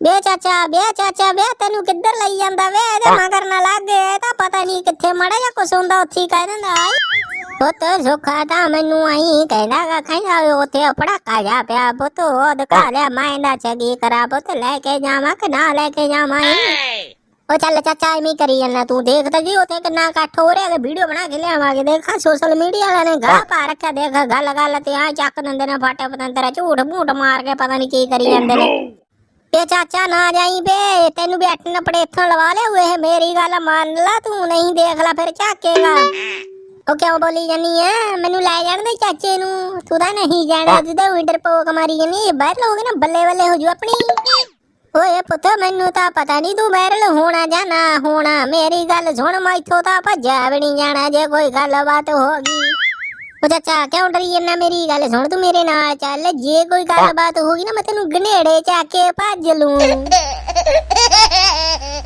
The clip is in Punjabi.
ਬੇ ਚਾਚਾ ਬੇ ਚਾਚਾ ਬੇ ਤੈਨੂੰ ਕਿੱਧਰ ਲਈ ਜਾਂਦਾ? ਵੇ ਇਹਦੇ ਮਗਰ ਨਾ ਲੱਗ ਗਏ ਤਾਂ ਪਤਾ ਨਹੀਂ ਕਿੱਥੇ ਮੜਾ ਜਾਂ ਕੁਛ ਹੁੰਦਾ ਉੱਥੇ ਹੀ ਕਹਿ ਦਿੰਦਾ ਪੁੱਤ ਸੁੱਖਾ ਤਾਂ ਮੈਨੂੰ ਆਈ ਕਹਿੰਦਾ ਗਾ ਕਹਿੰਦਾ ਵੀ ਉੱਥੇ ਪੜਾਕਾ ਜਾ ਪਿਆ ਪੁੱਤ ਉਹ ਦਿਖਾ ਲਿਆ ਮੈਂ ਦਾ ਚਗੀ ਕਰਾ ਪੁੱਤ ਲੈ ਕੇ ਜਾਵਾਂ ਕਿ ਨਾ ਲੈ ਕੇ ਜਾਵਾਂ? ਉਹ ਚੱਲ ਚਾਚਾ ਐਵੇਂ ਕਰੀ ਜਾਂਦਾ ਤੂੰ ਦੇਖ ਤਾਂ ਜੀ ਉੱਥੇ ਕਿੰਨਾ ਇਕੱਠ ਹੋ ਰਿਹਾ ਤੇ ਵੀਡੀਓ ਬਣਾ ਕੇ ਲਿਆਵਾਂਗੇ ਦੇਖਾ ਸੋਸ਼ਲ ਮੀਡੀਆ ਵਾਲਿਆਂ ਨੇ ਗਾਹ ਪਾ ਰੱਖਿਆ ਦੇਖ ਗੱਲ ਗੱਲ ਤੇ ਆ ਚੱਕ ਦਿੰਦੇ ਨੇ ਫਾਟੇ ਪਤੰਦਰ ਝੂਠ ਮੂਠ ਮਾਰ ਕੇ ਪਤਾ ਨਹੀਂ ਕੀ ਕਰੀ ਜਾਂਦੇ ਨੇ। ਤੇ ਚਾਚਾ ਨਾ ਜਾਈ ਬੇ ਤੈਨੂੰ ਨਪੜੇ ਇੱਥੋਂ ਲਵਾ ਲਿਆ ਇਹ ਮੇਰੀ ਗੱਲ ਮੰਨ ਲਾ ਤੂੰ ਨਹੀਂ ਦੇਖ ਲੈ ਫਿਰ ਝਾਕੇਗਾ ਉਹ ਕਿਉਂ ਬੋਲੀ ਜਾਨੀ ਐ ਮੈਨੂੰ ਲੈ ਜਾਣ ਦੇ ਚਾਚੇ ਨੂੰ। ਤੂੰ ਤਾਂ ਨਹੀਂ ਜਾਣਾ ਜਿੱਦਾਂ ਵਿੰਟਰ ਪੋਕ ਮਾਰੀ ਜਾਨੀ ਬਾਹਰ ਲੋਗੇ ਨਾ ਬੱਲੇ ਬੱਲੇ ਹੋ ਜੂ ਆਪਣੀ। ਓਏ ਪੁੱਤ ਮੈਨੂੰ ਤਾਂ ਪਤਾ ਨਹੀਂ ਤੂੰ ਬੈਰਲ ਹੋਣਾ ਜਾਂ ਨਾ ਹੋਣਾ। ਮੇਰੀ ਗੱਲ ਸੁਣ ਮੈਥੋਂ ਤਾਂ ਭੱਜਿਆ ਵੀ ਨਹੀਂ ਜਾਣਾ ਜੇ ਕੋਈ ਗੱਲਬਾਤ ਹੋ ਗਈ। ਉਹ ਚਾਚਾ ਕਿਉਂ ਡਰੀ ਜਾਂਦਾ ਮੇਰੀ ਗੱਲ ਸੁਣ ਤੂੰ ਮੇਰੇ ਨਾਲ ਚੱਲ, ਜੇ ਕੋਈ ਗੱਲਬਾਤ ਹੋ ਗਈ ਨਾ ਮੈਂ ਤੈਨੂੰ ਗਨੇੜੇ ਚ ਆ ਕੇ ਭੱਜ ਲੂੰ।